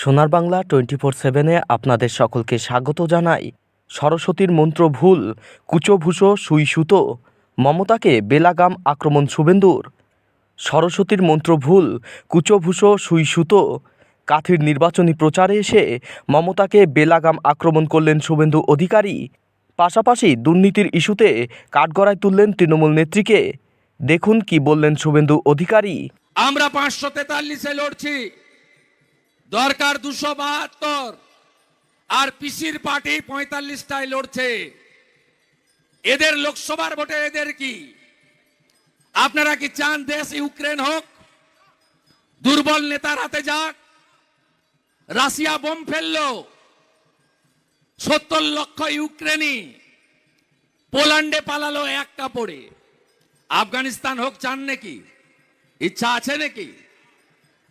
সোনার Bangla twenty four সেভেনে আপনাদের সকলকে স্বাগত জানাই। সরস্বতীর মন্ত্র ভুল, কুচোভুষো সুই সুতো, মমতাকে বেলাগাম আক্রমণ শুভেন্দুর। সরস্বতীর মন্ত্র ভুল, কুচোভুষো সুই সুতো, কাথির নির্বাচনী প্রচারে এসে মমতাকে বেলাগাম আক্রমণ করলেন শুভেন্দু অধিকারী। পাশাপাশি দুর্নীতির ইস্যুতে কাঠগড়ায় তুললেন তৃণমূল নেত্রীকে। দেখুন কি বললেন শুভেন্দু অধিকারী। আমরা পাঁচশো তেতাল্লিশে লড়ছি। দরকার দুশো বাহাত্তর। আর পিসির পার্টি পঁয়তাল্লিশটায় লড়ছে। এদের লোকসভার ভোটে এদের কি? আপনারা কি চান দেশ ইউক্রেন হোক? দুর্বল নেতার হাতে যাক। রাশিয়া বোম ফেলল। সত্তর লক্ষ ইউক্রেনি পোল্যান্ডে পালালো এক কাপড়ে আফগানিস্তান হোক, চান নাকি? ইচ্ছা আছে নাকি?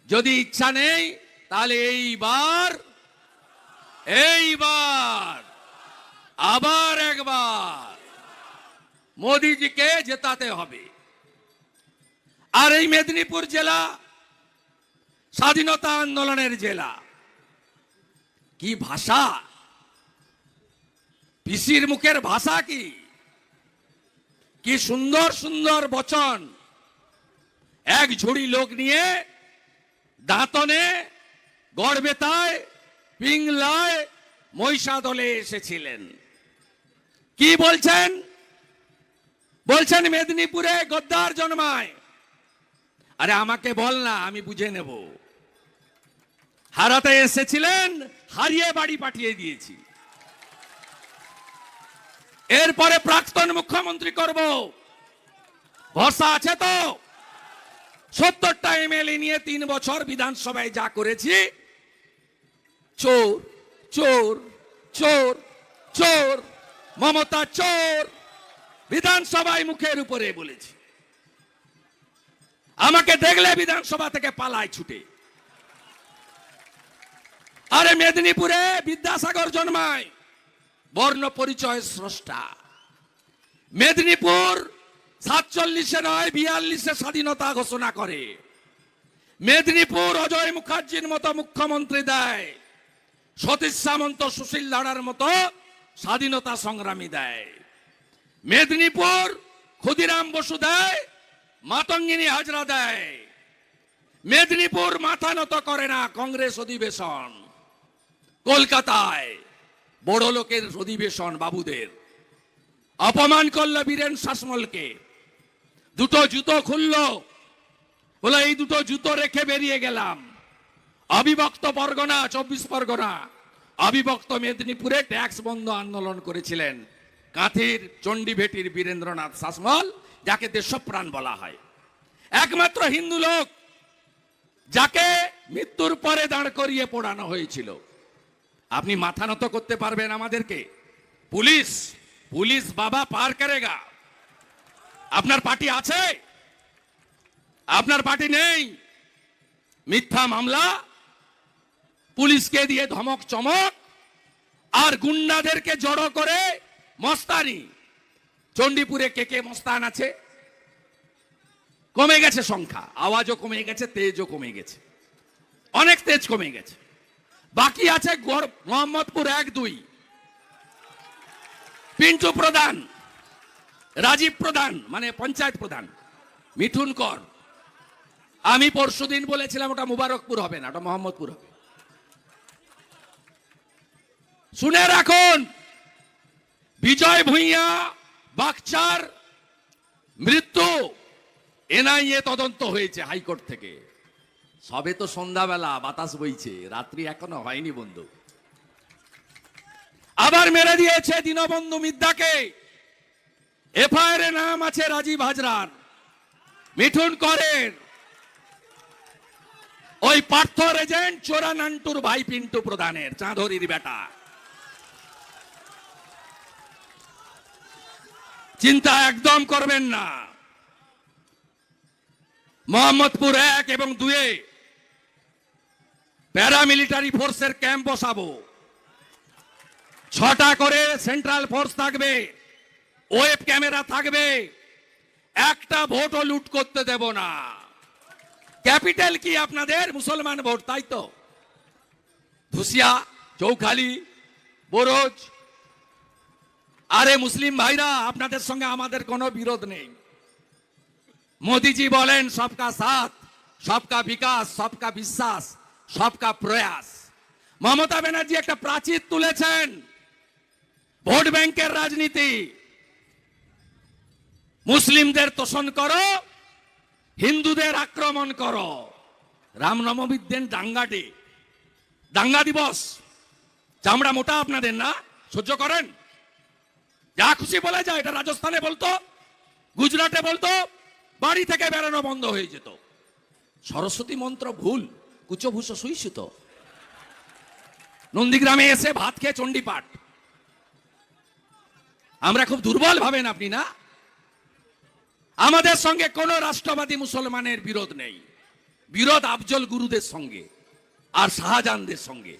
যদি ইচ্ছা নেই তাহলে এইবার এইবার, আবার একবার মোদিজিকে জেতাতে হবে। আর এই মেদিনীপুর জেলা স্বাধীনতা আন্দোলনের জেলা, কি ভাষা? পিসির মুখের ভাষা কি? কি সুন্দর সুন্দর বচন? এক ঝুড়ি লোক নিয়ে দাঁতনে গড়বেতায় পিংলায় মহিষাদলে এসেছিলেন। কি বলছেন? বলছেন মেদিনীপুরে গদ্দার জন্মায়। আরে আমাকে বল না, আমি বুঝে নেব। হারাতে এসেছিলেন, হারিয়ে বাড়ি পাঠিয়ে দিয়েছি। এরপরে প্রাক্তন মুখ্যমন্ত্রী করব। ভরসা আছে তো? সত্তরটা এমএলএ নিয়ে তিন বছর বিধানসভায় যা করেছি চোর চোর চোর চোর, মমতা চোর, বিধানসভায় মুখের উপরে বলেছি। আমাকে দেখলে বিধানসভা থেকে পালায় ছুটে। আরে মেদিনীপুরে বিদ্যাসাগর জন্মায়, বর্ণ পরিচয় স্রষ্টা। মেদিনীপুর সাতচল্লিশে নয়, বিয়াল্লিশে স্বাধীনতা ঘোষণা করে। মেদিনীপুর অজয় মুখার্জির মতো মুখ্যমন্ত্রী দেয়। সতীশ সামন্ত সুশীল লাড়ার মতো স্বাধীনতা সংগ্রামী দেয়। মেদিনীপুর ক্ষুদিরাম বসু দেয়, মাতঙ্গিনী হাজরা দেয়। মেদিনীপুর মাথা নত করে না কংগ্রেস অধিবেশন। কলকাতায় বড় লোকের অধিবেশন বাবুদের। অপমান করল বীরেন শাসমলকে। দুটো জুতো খুললো। বলে, এই দুটো জুতো রেখে বেরিয়ে গেলাম। অবিভক্ত পরগনা, চব্বিশ পরগনা। অবিভক্ত মেদিনীপুরে ট্যাক্স বন্ধ আন্দোলন করেছিলেন কাঁথির চণ্ডীভেটির বীরেন্দ্রনাথ শাসমল যাকে দেশপ্রাণ বলা হয়। একমাত্র হিন্দু লোক যাকে মৃত্যুর পরে দাঁড় করিয়ে পোড়ানো হয়েছিল। আপনি মাথা নত করতে পারবেন আমাদেরকে। পুলিশ পুলিশ বাবা পার করেগা। আপনার পার্টি আছে? আপনার পার্টি নেই? মিথ্যা মামলা পুলিশকে দিয়ে ধমক চমক আর গুন্ডাদেরকে জড়ো করে মস্তানি। চণ্ডীপুরে কে কে মস্তান আছে? কমে গেছে সংখ্যা। আওয়াজও কমে গেছে, তেজও কমে গেছে। অনেক তেজ কমে গেছে। বাকি আছে মোহাম্মদপুর এক দুই। পিন্টু প্রধান, রাজীব প্রধান মানে পঞ্চায়েত প্রধান, মিঠুন কর। আমি পরশুদিন বলেছিলাম ওটা মুবারকপুর হবে না, ওটা মোহাম্মদপুর হবে। শুনে রাখুন, বিজয় ভুইয়া, বাগচার, মৃত্যু, এনআইএ তদন্ত হয়েছে হাইকোর্ট থেকে। সবে তো সন্ধ্যাবেলা, বাতাস বইছে, রাত্রি এখনও হয়নি বন্ধু। আবার মেরে দিয়েছে দীনবন্ধু মিদ্যাকে এফআইআর এর নাম আছে রাজীব হাজরার মিঠুন করেন। ওই পার্থ রেজেন্ট চোরা নান্টুর ভাই পিন্টু প্রধানের চাঁদরির বেটা। চিন্তা একদম করবেন না। মোহাম্মদপুর এক এবং দুয়ে প্যারামিলিটারি ফোর্সের ক্যাম্প বসাবো। ছটা করে সেন্ট্রাল ফোর্স থাকবে, ওয়েব ক্যামেরা থাকবে, একটা ভোটও লুট করতে দেব না। ক্যাপিটাল কি আপনাদের? মুসলমান ভোট, তাই তো। ধুসিয়া, চৌখালি, বোরজ আরে মুসলিম ভাইরা, আপনাদের সঙ্গে আমাদের কোনো বিরোধ নেই। মোদিজি বলেন, সবকা সাথ, সবকা বিকাশ, সবকা বিশ্বাস, সবকা প্রয়াস। মমতা ব্যানার্জি একটা প্রাচীর তুলেছেন, ভোট ব্যাংকের রাজনীতি। মুসলিমদের তোষণ করো, হিন্দুদের আক্রমণ করো। রামনবমীর দিন দাঙ্গাটে দাঙ্গা দিবস। চামড়া মোটা আপনাদের না? সহ্য করেন? যা খুশি বলে যায় এটা রাজস্থানে বলতো, গুজরাটে বলতো, বাড়ি থেকে বেরোনো বন্ধ হয়ে যেত। সরস্বতী মন্ত্র ভুল, কুচভূষ সুইসুত। নন্দীগ্রামে এসে ভাত খেয়ে চণ্ডীপাঠ। আমরা খুব দুর্বল ভাবেন আপনি না? আমাদের সঙ্গে কোন রাষ্ট্রবাদী মুসলমানের বিরোধ নেই। বিরোধ আফজল গুরুদের সঙ্গে আর শাহজাহানদের সঙ্গে।